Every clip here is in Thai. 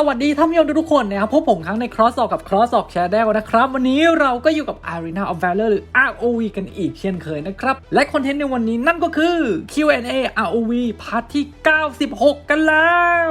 สวัสดีท่านผู้ชมทุกคนนะครับพบผมครั้งใน Cross ออกกับ Cross ออก Channel นะครับ วันนี้เราก็อยู่กับ Arena of Valor หรือ ROV กันอีกเช่นเคยนะครับ และคอนเทนต์ในวันนี้นั่นก็คือ Q&A ROV พาร์ทที่ 96 กันแล้ว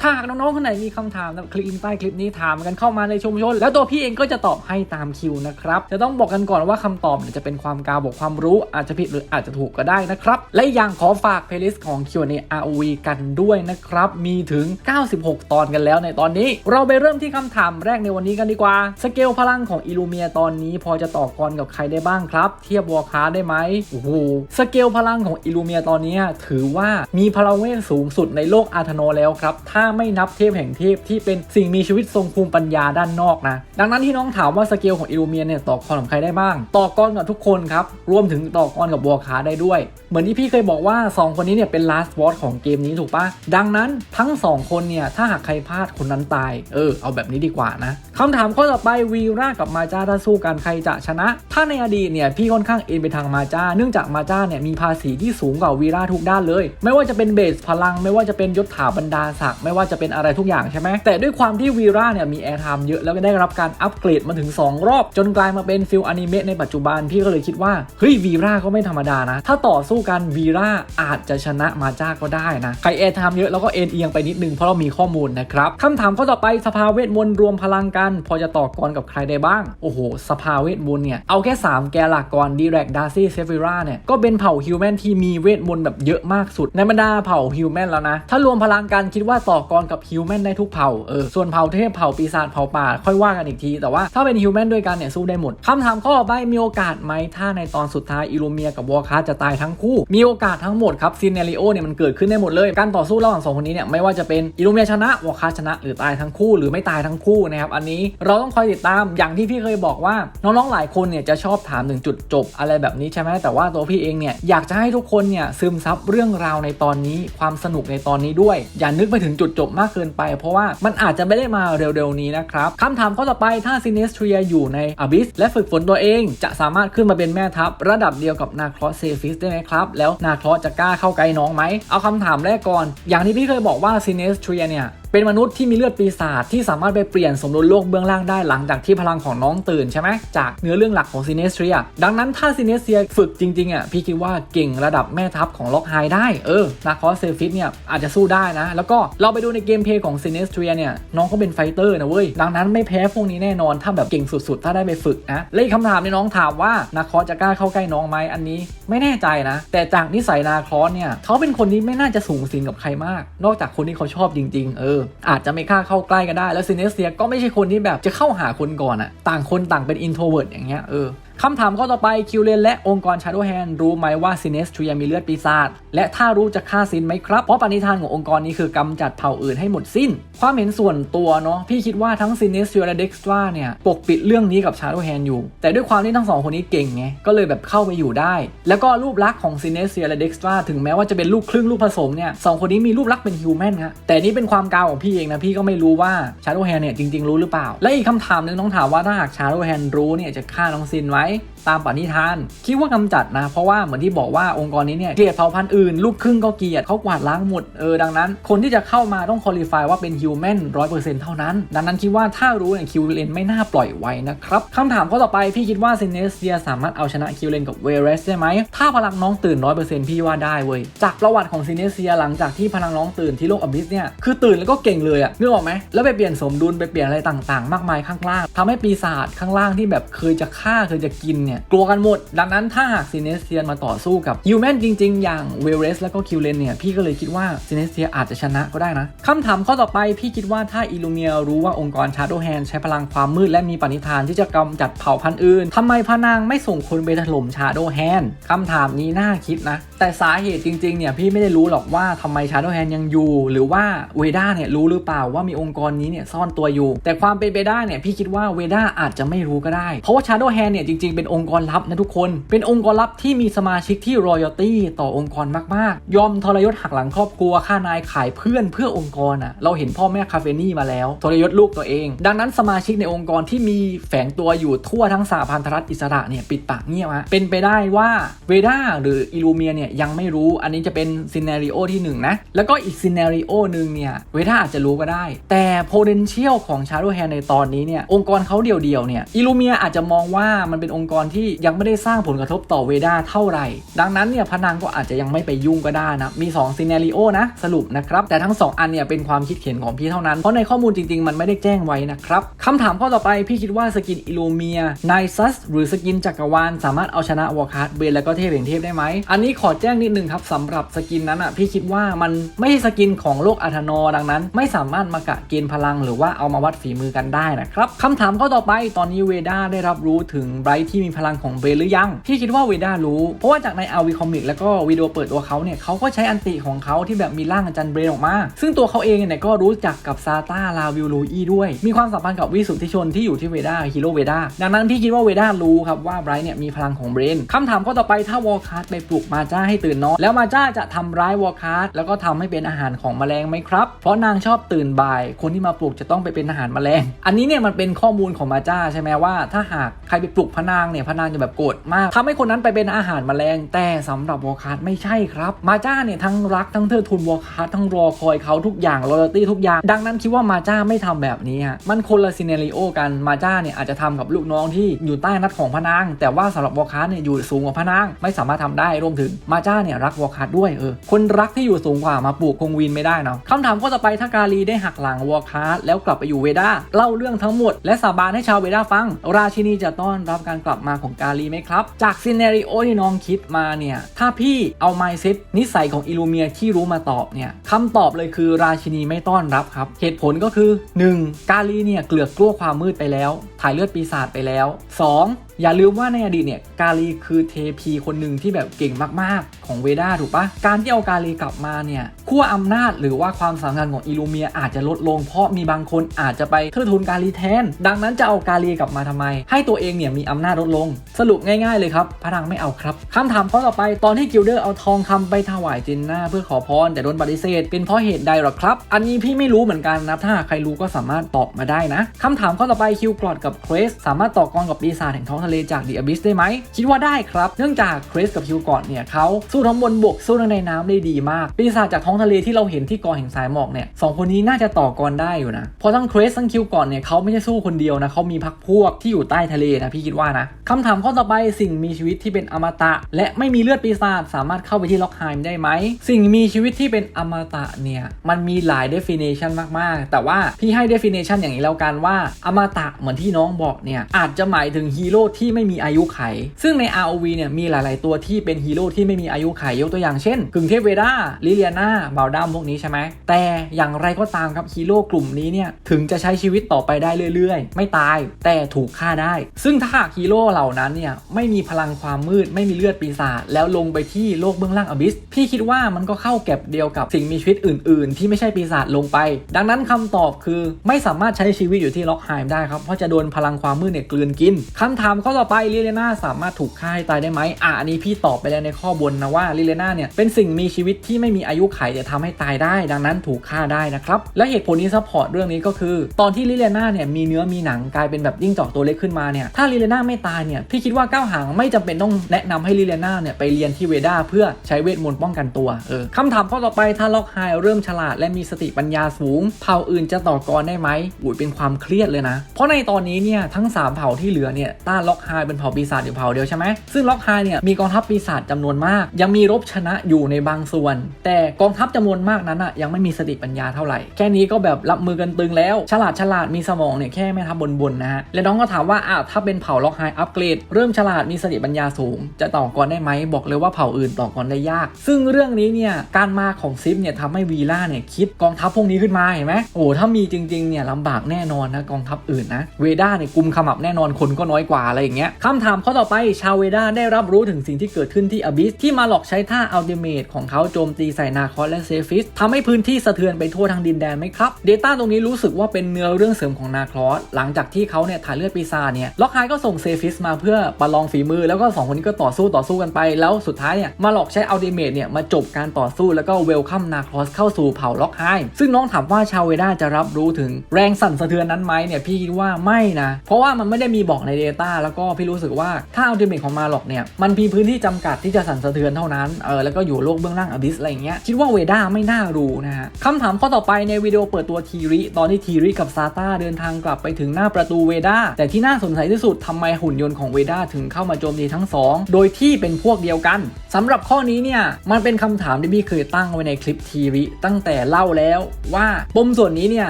ถ้าหากน้อง ๆ คนไหนมีคำถามนะคลิกลิงก์ใต้คลิปนี้ถามกันเข้ามาในชุมชน แล้วตัวพี่เองก็จะตอบให้ตามคิวนะครับ จะต้องบอกกันก่อนว่าคำตอบจะเป็นความกาวบอกความรู้อาจจะผิดหรืออาจจะถูกก็ได้นะครับและอย่างขอฝากเพลย์ลิสต์ของ Q&A ROV กันด้วยนะครับมีถึง 96 ตอนกันแล้วในตอนนี้ เราไปเริ่มที่คำถามแรกในวันนี้กันดีกว่า สเกลพลังของอิลูเมียตอนนี้พอจะต่อกรกับใครได้บ้างครับ เทียบวอร์คาได้ไหมโอ้โหสเกลพลังของอิลูเมียตอนนี้ถือว่ามีพลังเวทสูงสุดในโลกอาธโนแล้วครับ ถ้าไม่นับเทพแห่งเทพที่เป็นสิ่งมีชีวิตทรงภูมิปัญญาด้านนอกนะ ดังนั้นที่น้องถามว่าสเกลของอิลูเมียเนี่ยต่อกรกับใครได้บ้าง ต่อกรกับทุกคนครับ รวมถึงต่อกรกับวอร์คาได้ด้วย เหมือนที่พี่เคยบอกว่า 2 คนนี้เนี่ยเป็น last boss ของเกมนี้ถูกปะดังนั้นทั้ง 2 คนเนี่ยถ้าหากใครพลาดคนนั้นตาย เออ เอาแบบนี้ดีกว่านะคำถามข้อต่อไปวีรากับมาจ้าถ้าสู้กันใครจะชนะ ถ้าในอดีตเนี่ยพี่ค่อนข้างเอ็นไปทางมาจ้า เนื่องจากมาจ้าเนี่ยมีภาษีที่สูงกว่าวีราทุกด้านเลย ไม่ว่าจะเป็นเบสพลัง ไม่ว่าจะเป็นยศถาบรรดาศักดิ์ไม่ว่าจะเป็นอะไรทุกอย่างใช่ไหมแต่ด้วยความที่วีราเนี่ยมีแอร์ไทม์เยอะแล้วก็ได้รับการอัปเกรดมาถึง 2 รอบ จนกลายมาเป็นฟิลอนิเมะในปัจจุบันพี่ก็เลยคิดว่าเฮ้ยวีราก็ไม่ธรรมดานะ ถ้าต่อสู้กันวีราอาจจะชนะมาจ้าก็ได้นะใครแอร์ไทม์เยอะแล้วก็เอ็นเอียงไปนิดนึงเพราะเรามีข้อมูลนะครับคำถามข้อต่อไปสภาเวทมนต์รวมพลังกัน พอจะต่อกรกับใครได้บ้าง โอ้โห สภาเวทมนต์เนี่ย เอาแค่ 3 แกหลักก่อนดีแรกดาร์ซี่เซฟิราเนี่ย ก็เป็นเผ่าฮิวแมนที่มีเวทมนต์แบบเยอะมากสุด ในบรรดาเผ่าฮิวแมนแล้วนะ ถ้ารวมพลังกันคิดว่าต่อกรกับฮิวแมนได้ทุกเผ่าเออส่วนเผ่าเทพเผ่าปีศาจเผ่าป่าค่อยว่ากันอีกที แต่ว่าถ้าเป็นฮิวแมนด้วยกันเนี่ยสู้ได้หมดคำถามข้อต่อไปมีโอกาสไหมถ้าในตอนสุดท้ายอิลูเมียกับวอร์คาจะตายทั้งคู่ มีโอกาสทั้งหมดครับซีเนริโอเนี่ยมันเกิดขึ้นได้หมดเลยการต่อสู้ระหว่างสองคนนี้เนี่ยไม่ว่าจะเป็นอิลูเมียชนะวอคาชนะหรือตายทั้งคู่หรือไม่ตายทั้งคู่นะครับอันนี้เราต้องคอยติดตามอย่างที่พี่เคยบอกว่า น้องๆหลายคนเนี่ยจะชอบถามถึงจุดจบอะไรแบบนี้ใช่ไหมแต่ว่าตัวพี่เองเนี่ยอยากจะให้ทุกคนเนี่ยซึมซับเรื่องราวในตอนนี้ความสนุกในตอนนี้ด้วย อย่านึกไปถึงจุดจบมากเกินไป เพราะว่ามันอาจจะไม่ได้มาเร็วๆนี้นะครับคำถามข้อต่อไปถ้าซินเนสเทรียอยู่ในอบิสและฝึกฝนตัวเองจะสามารถขึ้นมาเป็นแม่ทัพระดับเดียวกับนาครอสเซฟิสได้ไหมครับ แล้วนาครอสจะกล้าเข้าใกล้น้องไหม เอาคำถามแรกก่อน อย่างที่พี่เคยบอกว่าซินเนสเทรียเนี่ยเป็นมนุษย์ที่มีเลือดปีศาจที่สามารถไปเปลี่ยนสมดุลโลกเบื้องล่างได้หลังจากที่พลังของน้องตื่นใช่ไหมจากเนื้อเรื่องหลักของซินเนสเทียดังนั้นถ้าซินเนสเทียฝึกจริงๆอะพี่คิดว่าเก่งระดับแม่ทัพของล็อกไฮได้เออนาคอสเซฟิสเนี่ยอาจจะสู้ได้นะ แล้วก็เราไปดูในเกมเพลย์ของซินเนสเทียเนี่ยน้องเขาเป็นไฟเตอร์นะเว้ยดังนั้นไม่แพ้พวกนี้แน่นอนถ้าแบบเก่งสุดๆ ถ้าได้ไปฝึกนะและอีกคำถามในน้องถามว่านาคอสจะกล้าเข้าใกล้น้องไหมอันนี้ไม่แน่ใจนะ แต่จากนิสัยนาคอสเนี่ยเขาเป็นคนที่ไม่น่าจะสูงสิงกับใครมาก นอกจากคนที่เขาชอบจริง ๆ เอออาจจะไม่ค่าเข้าใกล้กันได้ แล้วซินเนสเซียก็ไม่ใช่คนที่แบบจะเข้าหาคนก่อนอะต่างคนต่างเป็นอินโทรเวิร์ดอย่างเงี้ยเออ คำถามข้อต่อไปคิวเลนและองค์กร Shadow Hand รู้ไหมว่าซินเนสทรียมีเลือดปีศาจและถ้ารู้จะฆ่าซินไหมครับ เพราะปณิธานขององค์กรนี้คือกำจัดเผ่าอื่นให้หมดสิ้น ความเห็นส่วนตัวเนาะพี่คิดว่าทั้งซินเนสเทียและเด็กสตราเนี่ยปกปิดเรื่องนี้กับ Shadow Hand อยู่ แต่ด้วยความที่ทั้งสองคนนี้เก่งไงก็เลยแบบเข้าไปอยู่ได้ แล้วก็รูปลักษณ์ของซินเนสเทียและเด็กสตราถึงแม้ว่าจะเป็นลูกครึ่งลูกผสมเนี่ยสองคนนี้มีรูปลักษณ์เป็นฮิวแมนครับแต่นี่เป็นความกาวของพี่เองนะพี่ก็ไม่รู้ว่า Shadow Hand เนี่ยจริง ๆ รู้หรือเปล่า และอีกคำถามนึงต้องถามว่าถ้าหาก Shadow Hand รู้เนี่ยจะฆ่าน้องซินไหม Bye. ตามปณิธาน คิดว่ากำจัดนะ เพราะว่าเหมือนที่บอกว่าองค์กรนี้เนี่ยเกลียดเผ่าพันธุ์อื่น ลูกครึ่งก็เกลียดเขากวาดล้างหมดเออดังนั้น คนที่จะเข้ามาต้องคอลี่ฟายว่าเป็นฮิวแมนร้อยเปอร์เซ็นต์เท่านั้น ดังนั้นคิดว่าถ้ารู้เนี่ยคิวเลนไม่น่าปล่อยไว้นะครับคำถามข้อต่อไปพี่คิดว่าเซนเนสเซียสามารถเอาชนะคิวเลนกับเวเรสได้ไหมถ้าพลังน้องตื่นร้อยเปอร์เซ็นต์พี่ว่าได้เว้ยจากประวัติของเซนเนสเซียหลังจากที่พลังน้องตื่นที่โลกอบิสเนี่ยคือตื่นแล้วก็เก่งเลยอะนึกออกไหมแล้วไปเปลี่ยนสมดุลไปเปลี่ยนอะไรต่าง ๆ มากมายข้างล่างทำให้ปีศาจข้างล่างที่แบบเคยจะฆ่าเคยจะกินเนี่ยกลัวกันหมด ดังนั้นถ้าหากซินเนสเซียนมาต่อสู้กับฮิวแมนจริง ๆ อย่างเวเรสแล้วก็คิวเลนเนี่ยพี่ก็เลยคิดว่าซินเนสเซียอาจจะชนะก็ได้นะคำถามข้อต่อไปพี่คิดว่าถ้าอิลูเมียรู้ว่าองค์กรชาร์โดแฮนใช้พลังความมืดและมีปณิธานที่จะกำจัดเผ่าพันธุ์อื่นทำไมพระนางไม่ส่งคนไปถล่มชาร์โดแฮนคำถามนี้น่าคิดนะ แต่สาเหตุจริงๆเนี่ยพี่ไม่ได้รู้หรอกว่าทำไมชาร์โดแฮนยังอยู่ หรือว่าเวด้าเนี่ยรู้หรือเปล่าว่ามีองค์กรนี้เนี่ยซ่อนตัวอยู่ แต่ความเป็นไปได้เนี่ยพี่คิดว่าเวด้าอาจจะไม่รู้ก็ได้ เพราะว่าชาร์โดแฮนเนี่ยจริงๆเป็นองค์ค์กรลับนะทุกคน เป็นองค์กรลับที่มีสมาชิกที่รอยัลตี้ต่อองค์กรมากๆ ยอมทรยศหักหลังครอบครัวฆ่านายขายเพื่อนเพื่อองค์กรอะ เราเห็นพ่อแม่คาเฟนี่มาแล้วทรยศลูกตัวเอง ดังนั้นสมาชิกในองค์กรที่มีแฝงตัวอยู่ทั่วทั้งสาพันธรัฐอิสระเนี่ยปิดปากเงียบฮะเป็นไปได้ว่าเวด้าหรืออิลูเมียเนี่ยยังไม่รู้อันนี้จะเป็นซีนารีโอที่หนึ่งนะ แล้วก็อีกซีนารีโอหนึ่งเนี่ยเวด้าอาจจะรู้ก็ได้ แต่ potential ของ Shadow Hand ในตอนนี้เนี่ยองค์กรเขาเดียวๆเนี่ยอิลูเมียอาจจะมองว่ามันเป็นองค์กรที่ยังไม่ได้สร้างผลกระทบต่อเวด้าเท่าไหร่ ดังนั้นเนี่ยพนังก็อาจจะยังไม่ไปยุ่งก็ได้นะ มี2ซีนารีโอนะ สรุปนะครับ แต่ทั้ง 2 อันเนี่ยเป็นความคิดเห็นของพี่เท่านั้น เพราะในข้อมูลจริง ๆ มันไม่ได้แจ้งไว้นะครับคำถามข้อต่อไปพี่คิดว่าสกินอิลูเมียไนซัสหรือสกินจักรวาลสามารถเอาชนะวอร์คาร์ดเบนแล้วก็เทพแห่งเทพได้ไหมอันนี้ขอแจ้งนิดนึงครับสำหรับสกินนั้นอะพี่คิดว่ามันไม่ใช่สกินของโลกอาธนอดังนั้น ไม่สามารถมากะเกณฑ์พลัง หรือว่าเอามาวัดฝีมือกันได้นะครับคำถามข้อต่อไปตอนนี้เวด้าได้รับรู้ถึงไบรท์ที่มีพลังของเบนหรือยังพี่คิดว่าเวด้ารู้ เพราะว่าจากในอาวีคอมิกแล้วก็วิดีโอเปิดตัวเขาเนี่ยเขาก็ใช้อันติของเขาที่แบบมีร่างอาจารย์เบรออกมา ซึ่งตัวเขาเองเนี่ยก็รู้จักกับซาตาลาวิลลูอีด้วย มีความสัมพันธ์กับวิสุทธิชนที่อยู่ที่เวด้าฮีโร่เวด้าดังนั้นพี่คิดว่าเวด้ารู้ครับว่าไบรท์เนี่ยมีพลังของเบรนคำถามข้อต่อไปถ้าวอลคาร์ดไปปลุกมาจ้าให้ตื่นนอนแล้วมาจ้าจะทำร้ายวอลคาร์ดแล้วก็ทำให้เป็นอาหารของแมลงไหมครับเพราะนางชอบตื่นบ่าย คนที่มาปลุกจะต้องไปเป็นอาหารแมลง อันนี้เนี่ยมันเป็นข้อมูลของมาจ้าใช่ไหมว่า ถ้าหากใครไปปลุกพระนางเนี่ยพระนางจะแบบโกรธมากทำให้คนนั้นไปเป็นอาหารแมลง แต่สำหรับวอลคาร์ไม่ใช่ครับ มาจ้าเนี่ยทั้งรักทั้งเธอทุนวอลคาร์ทั้งรอคอยเขาทุกอย่างรอยัลตี้ทุกอย่าง ดังนั้นคิดว่ามาจ้าไม่ทำแบบนี้ฮะมันคนละซีเนริโอกันมาจ้าเนี่ยอาจจะทำกับลูกน้องที่อยู่ใต้นัดของพระนาง แต่ว่าสำหรับวอลคาร์เนี่ยอยู่สูงกว่าพระนาง ไม่สามารถทำได้รวมถึงมาจ้าเนี่ยรักวอลคาร์ด้วยเออคนรักที่อยู่สูงกว่ามาปลูกคงวินไม่ได้เนาะคำถามข้อต่อไปถ้ากาลีได้หักหลังวอลคาร์แล้วกลับไปอยู่เวด้าเล่าเรื่องทั้งหมด และสาบานให้ชาวเวด้าฟัง ราชินีจะต้อนรับการกลับมาของกาลีไหมครับ จากซีเนริโอที่น้องคิดมาเนี่ย ถ้าพี่เอาไมเซ็ตนิสัยของอิลูเมียที่รู้มาตอบเนี่ยคำตอบเลยคือราชินีไม่ต้อนรับครับ เหตุผลก็คือ 1. กาลีเนี่ยเกลือกกลัวความมืดไปแล้ว ถ่ายเลือดปีศาจไปแล้ว 2. อย่าลืมว่าในอดีตเนี่ยกาลีคือเทพีคนหนึ่งที่แบบเก่งมากๆของเวด้าถูกปะการที่เอากาลีกลับมาเนี่ยขั้วอำนาจหรือว่าความสำคัญของอิลูเมียอาจจะลดลง เพราะมีบางคนอาจจะไปเทิดทุนกาลีแทน ดังนั้นจะเอากาลีกลับมาทำไม ให้ตัวเองเนี่ยมีอำนาจลดลง สรุปง่ายๆเลยครับพระนางไม่เอาครับคำถามข้อต่อไปตอนที่กิลเดอร์เอาทองคำไปถวายจินนาเพื่อขอพรแต่โดนปฏิเสธ เป็นเพราะเหตุใดหรอครับ อันนี้พี่ไม่รู้เหมือนกันนะถ้าใครรู้ก็สามารถตอบมาได้นะคำถามข้อต่อไปคิวกรอดกับเครสสามารถต่อกรกับปีศาจแห่งท้องทะเลจากดีอบิสได้ไหมคิดว่าได้ครับ เนื่องจากเครสกับคิวกรอดเนี่ยเขาสู้ทั้งบนบกสู้ทั้งในน้ำได้ดีมากปีศาจจากท้องทะเลที่เราเห็นที่กอแห่งสายหมอกเนี่ยสองคนนี้น่าจะต่อกรได้อยู่นะเพราะทั้งเครสทั้งคิวกรอดเนี่ยเขาไม่ใช่สู้คนเดียวนะเขามีพักพวกที่อยู่ใต้ทะเลนะพี่คิดว่านะคำถามข้อต่อไปสิ่งมีชีวิตที่เป็นอมตะ และไม่มีเลือดปีศาจสามารถเข้าไปที่ล็อกไฮม์ได้ไหมสิ่งมีชีวิตที่เป็นอมตะเนี่ยมันมีหลาย definition มากๆ แต่ว่าพี่ให้ definition อย่างนี้แล้วกันว่าอมตะเหมือนที่น้องบอกเนี่ยอาจจะหมายถึงฮีโร่ที่ไม่มีอายุไข ซึ่งใน ROV เนี่ยมีหลาย ๆ ตัวที่เป็นฮีโร่ที่ไม่มีอายุไขยกตัวอย่างเช่นกึ่งเทพเวดาลิเลียนาบาวดัมพวกนี้ใช่ไหมแต่อย่างไรก็ตามครับฮีโร่กลุ่มนี้เนี่ยถึงจะใช้ชีวิตต่อไปได้เรื่อยๆ ไม่ตายแต่ถูกฆ่าได้ ซึ่งถ้าหากฮีโร่เหล่านั้นเนี่ยไม่มีพลังความมืดไม่มีเลือดปีศาจแล้วลงไปที่โลกเบื้องล่างอบิส พี่คิดว่ามันก็เข้าแก็บเดียวกับสิ่งมีชีวิตอื่น ๆ ที่ไม่ใช่ปีศาจลงไป ดังนั้นคำตอบคือไม่สามารถใช้ชีวิตอยู่ที่ล็อกไฮม์ได้ครับเพราะจะโดนพลังความมืดเนี่ยกลืนกินคำถามข้อต่อไปลิเลนาสามารถถูกฆ่าให้ตายได้ไหมอะอันนี้พี่ตอบไปแล้วในข้อบนนะว่าลิเลนาเนี่ยเป็นสิ่งมีชีวิตที่ไม่มีอายุไขจะทำให้ตายได้ ดังนั้นถูกฆ่าได้นะครับ และเหตุผลที่ซัพพอร์ตเรื่องนี้ก็คือ ตอนที่ลิเลนาเนี่ยมีเนื้อมีหนังกลายเป็นแบบยิ่งจอกตัวเล็กขึ้นมาเนี่ยถ้าลิเลนาไม่ตายเนี่ยพี่คิดว่าก้าวหางไม่จำเป็นต้องแนะนำให้ลิเลนาเนี่ยไปเรียนที่เวด้าเพื่อใช้เวทมนต์ป้องกันตัวเออคำถามข้อต่อไปถ้าล็อกไฮเริ่มฉลาดและมีสติปัญญาสูง เผ่าอื่นจะต่อกรได้ไหมอุ้ยเป็นความเครียดเลยนะ เพราะในตอนนี้เนี่ยทั้ง 3 เผ่าที่เหลือเนี่ยต้านล็อกไฮเป็นเผ่าปีศาจอยู่เผ่าเดียวใช่ไหมซึ่งล็อกไฮเนี่ยมีกองทัพปีศาจจำนวนมากยงมีรบชนะอยู่ในบางส่วน แต่กองทัพจำนวนมากนั้นอะยังไม่มีสติปัญญาเท่าไหร่ แค่นี้ก็แบบรับมือกันตึงแล้ว ฉลาดฉลาดมีสมองเนี่ยแค่แม่ทัพบนๆนะฮะ และน้องก็ถามว่าอ้าวถ้าเป็นเผ่าล็อกไฮอัปเกรด เริ่มฉลาดมีสติปัญญาสูง จะต่อกรได้ไหมบอกเลยว่าเผ่าอื่นต่อกรได้ยาก ซึ่งเรื่องนี้เนี่ยการมาของซิปเนี่ยทำให้วีล่าเนี่ยคิดกองทัพพวกนี้ขึ้นมาเห็นไหมโอ้ถ้ามีจริงๆเนี่ยลำบากแน่นอนนะกองทัพอื่นนะเวด้าเนี่ยกุมขมับแน่นอนคนก็น้อยกว่าอะไรอย่างเงี้ยคำถามข้อต่อไปชาวเวด้าได้รับรู้ถึงสิ่งที่เกิดขึ้นที่อบิสที่มาหลอกอกใช้ท่าอัลติเมทของเขาโจมตีใส่นาคอสและเซฟิสทำให้พื้นที่สะเทือนไปทั่วทั้งดินแดนไหมครับ Data ตรงนี้รู้สึกว่าเป็นเนื้อเรื่องเสริมของนาคอสหลังจากที่เขาเนี่ยถ่ายเลือดปีศาจเนี่ยล็อกไฮก็ส่งเซฟิสมาเพื่อประลองฝีมือแล้วก็สองคนนี้ก็ต่อสู้ต่อสู้กันไป แล้วสุดท้ายเนี่ยมาหลอกใช้อัลติเมทเนี่ยมาจบการต่อสู้แล้วก็เวลคัมนาคอสเข้าสู่เผ่าล็อกไฮซึ่งน้องถามว่าชาวเวด้าจะรับรู้ถึงแรงสั่นสะเทือนนั้นไหมเนี่ยพี่คิดว่าไม่นะเพราะว่ามันไม่ได้มีบอกใน Data แล้วก็พี่รู้สึกว่าถ้าอัลติเมทของมาหลอกเนี่ยมันมีพื้นที่จำกัดที่จะสั่นสะเทือนเท่านั้นเออแล้วก็อยู่โลกเบื้องล่างอบิสอะไรอย่างเงี้ยคิดว่าเวด้าไม่น่ารู้นะฮะคำถามข้อต่อไปในวิดีโอเปิดตัวทีริตอนที่ทีริกับซาต้าเดินทางกลับไปถึงหน้าประตูเวด้าแต่ที่น่าสนใจที่สุดทำไมหุ่นยนต์ของเวด้าถึงเข้ามาโจมตีทั้งสองโดยที่เป็นพวกเดียวกันสำหรับข้อนี้เนี่ยมันเป็นคำถามที่พี่เคยตั้งไว้ในคลิปทีริตั้งแต่เล่าแล้วว่าปมส่วนนี้เนี่ย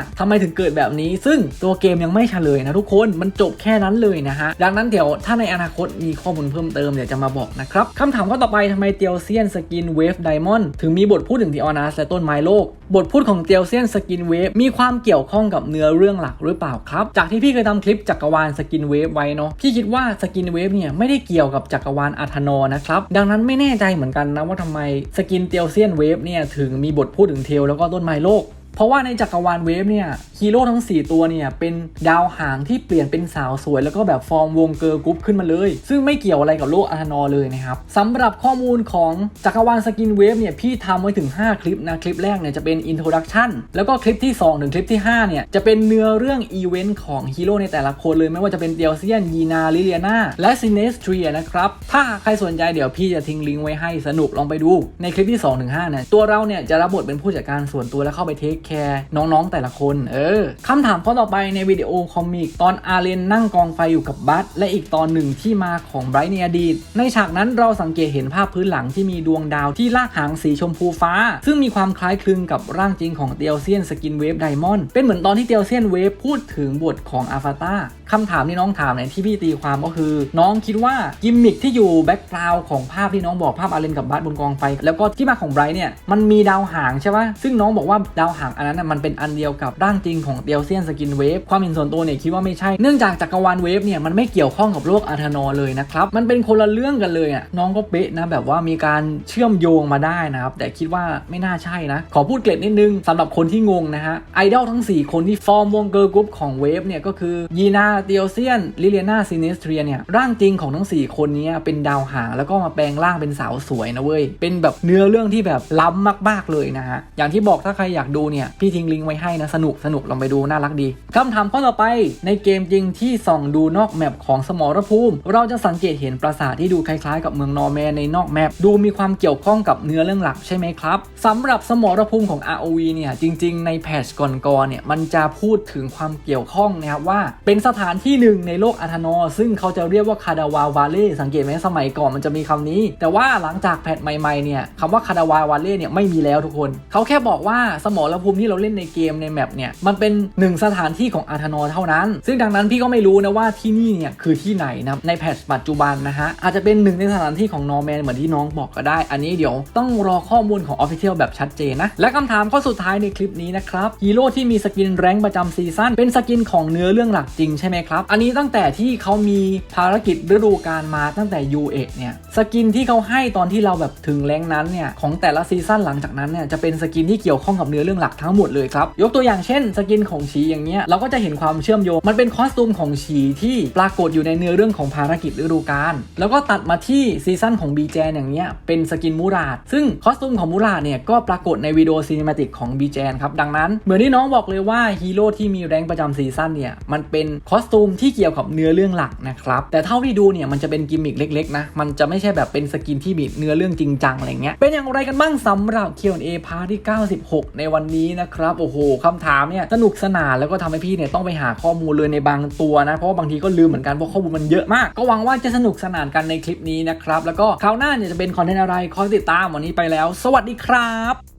ทำไมถึงเกิดแบบนี้ ซึ่งตัวเกมยังไม่เฉลยนะทุกคนมันจบแค่นั้นเลยนะฮะดังนั้นเดี๋ยวถ้าในอนาคตมีข้อมูลเพิ่มเติมเดี๋ยวจะมาบอกนะครับคำถามข้อต่อไปทำไมเตียวเซียนสกินเวฟไดมอนด์ถึงมีบทพูดถึงทีออนัสและต้นไม้โลก บทพูดของเตียวเซียนสกินเวฟมีความเกี่ยวข้องกับเนื้อเรื่องหลักหรือเปล่าครับ จากที่พี่เคยทำคลิปจักรวาลสกินเวฟไว้เนาะพี่คิดว่าสกินเวฟเนี่ยไม่ได้เกี่ยวกับจักรวาลอาธนอนะครับดังนั้นไม่แน่ใจเหมือนกันนะว่าทำไมสกินเตียวเซียนเวฟเนี่ยถึงมีบทพูดถึงเทลแล้วก็ต้นไม้โลก เพราะว่าในจักรวาลเวฟเนี่ยฮีโร่ทั้ง 4 ตัวเนี่ยเป็นดาวหางที่เปลี่ยนเป็นสาวสวย แล้วก็แบบฟอร์มวงเกิร์ลกรุ๊ปขึ้นมาเลย ซึ่งไม่เกี่ยวอะไรกับโลกอาธนอเลยนะครับสำหรับข้อมูลของจักรวาลสกินเวฟเนี่ยพี่ทำไว้ถึง 5 คลิปนะ คลิปแรกเนี่ยจะเป็นอินโทรดักชันแล้วก็คลิปที่ 2 ถึงคลิปที่ 5 เนี่ย จะเป็นเนื้อเรื่องอีเวนต์ของฮีโร่ในแต่ละคนเลย ไม่ว่าจะเป็นเดียวเซียน ยีนา ลิเลียนาและซินเนสเทรีนะครับ ถ้าใครสนใจเดี๋ยวพี่จะทิ้งลิงก์ไว้ให้สนุกลองไปดูในคลิปที่2ถึง5เนี่ยตัวเราเนี่ยจะรับบทเป็นผู้จัดการส่วนตัวและเข้าไปเทคแคร์น้องๆแต่ละคน เออคำถามข้อต่อไปในวิดีโอคอมิกตอนอาเรนนั่งกองไฟอยู่กับบัตและอีกตอนหนึ่งที่มาของไบรท์ในอดีต ในฉากนั้นเราสังเกตเห็นภาพพื้นหลังที่มีดวงดาวที่ลากหางสีชมพูฟ้า ซึ่งมีความคล้ายคลึงกับร่างจริงของเตียวเซียนสกินเวฟไดมอนด์เป็นเหมือนตอนที่เตียวเซียนเวฟพูดถึงบทของอาฟาตาคำถามที่น้องถามเนี่ยที่พี่ตีความก็คือ น้องคิดว่ากิมมิคที่อยู่แบ็กกราวด์ของภาพที่น้องบอกภาพอาเลนกับบัตบนกองไฟ แล้วก็ที่มาของไบรท์เนี่ยมันมีดาวหางใช่ปะซึ่งน้องบอกว่าดาวหางอันนั้นมันเป็นอันเดียวกับร่างจริงของเตียวเซียนสกินเวฟความเห็นส่วนตัวเนี่ยคิดว่าไม่ใช่เนื่องจากจักรวาลเวฟเนี่ยมันไม่เกี่ยวข้องกับโลกอาธนอเลยนะครับมันเป็นคนละเรื่องกันเลยอะน้องก็เป๊ะนะแบบว่ามีการเชื่อมโยงมาได้นะครับแต่คิดว่าไม่น่าใช่นะ ขอพูดเกร็ดนิดนึงสำหรับคนที่งงนะฮะไอดอลทั้ง 4 คนที่ฟอร์มวงเกิร์ลกรุ๊ปของเวฟเนี่ยก็คือยีนาเตียวเซียนลิเลียนาซินิสเทรียเนี่ยร่างจริงของทั้ง 4 คนนี้เป็นดาวหางแล้วก็มาแปลงร่างเป็นสาวสวยนะเว้ย เป็นแบบเนื้อเรื่องที่แบบล้ำมากๆเลยนะฮะ อย่างที่บอกถ้าใครอยากดูเนี่ย พี่ทิ้งลิงก์ไว้ให้นะ สนุกสนุกลองไปดูน่ารักดีคำถามข้อต่อไปในเกมจริงที่ส่องดูนอกแมปของสมรภูมิ เราจะสังเกตเห็นปราสาทที่ดูคล้ายๆ กับเมืองนอร์แมนในนอกแมปดูมีความเกี่ยวข้องกับเนื้อเรื่องหลักใช่ไหมครับสำหรับสมรภูมิของ ROV เนี่ยจริง ๆ ในแพทช์ก่อนๆเนี่ยมันจะพูดถึงความเกี่ยวข้องนะครับว่าเป็นสถานานที่หนึ่งในโลกอาธนอซึ่งเขาจะเรียกว่าคาดาวาวาเล่สังเกตไหมสมัยก่อนมันจะมีคำนี้ แต่ว่าหลังจากแพทใหม่ๆเนี่ยคำว่าคาดาวาวาเล่เนี่ยไม่มีแล้วทุกคน เขาแค่บอกว่าสมรภูมิที่เราเล่นในเกมในแมปเนี่ยมันเป็นหนึ่งสถานที่ของอาธนอเท่านั้น ซึ่งดังนั้นพี่ก็ไม่รู้นะว่าที่นี่เนี่ยคือที่ไหนนะในแพทปัจจุบันนะฮะอาจจะเป็นหนึ่งในสถานที่ของนอร์แมนเหมือนที่น้องบอกก็ได้ อันนี้เดี๋ยวต้องรอข้อมูลของ Official แบบชัดเจนนะและคำถามข้อสุดท้ายในคลิปนี้นะครับฮีโร่ที่มีสกินแรงประจำซีซั่นเป็นสกินของเนื้อเรื่องหลักจริงใช่ไหมครับ อันนี้ตั้งแต่ที่เขามีภารกิจฤดูกาลมาตั้งแต่ U1 เนี่ยสกินที่เขาให้ตอนที่เราแบบถึงแรงนั้นเนี่ยของแต่ละซีซั่นหลังจากนั้นเนี่ยจะเป็นสกินที่เกี่ยวข้องกับเนื้อเรื่องหลักทั้งหมดเลยครับ ยกตัวอย่างเช่น สกินของชีอย่างเงี้ยเราก็จะเห็นความเชื่อมโยง มันเป็นคอสตูมของชีที่ปรากฏอยู่ในเนื้อเรื่องของภารกิจฤดูกาลแล้วก็ตัดมาที่ซีซั่นของบีแจนอย่างเงี้ยเป็นสกินมูราดซึ่งคอสตูมของมูราดเนี่ยก็ปรากฏในวิดีโอซีนิมาติกของบีแจนครับดังนั้นเหมือนที่น้องบอกเลยว่าฮีโร่ที่มีแรงประจำซีซั่นเนี่ยมันเป็นคอสตูมที่เกี่ยวกับเนื้อเรื่องหลักนะครับ แต่เท่าที่ดูเนี่ยมันจะเป็นกิมมิคเล็กๆนะ มันจะไม่ใช่แบบเป็นสกินที่มีเนื้อเรื่องจริงจังอะไรเงี้ย เป็นอย่างไรกันบ้างสำหรับ Q&A พาร์ทที่ 96 ในวันนี้นะครับ โอ้โหคำถามเนี่ยสนุกสนานแล้วก็ทำให้พี่เนี่ยต้องไปหาข้อมูลเลยในบางตัวนะ เพราะว่าบางทีก็ลืมเหมือนกันเพราะข้อมูลมันเยอะมาก ก็หวังว่าจะสนุกสนานกันในคลิปนี้นะครับ แล้วก็คราวหน้าเนี่ยจะเป็นคอนเทนต์อะไรคอยติดตามวันนี้ไปแล้ว สวัสดีครับ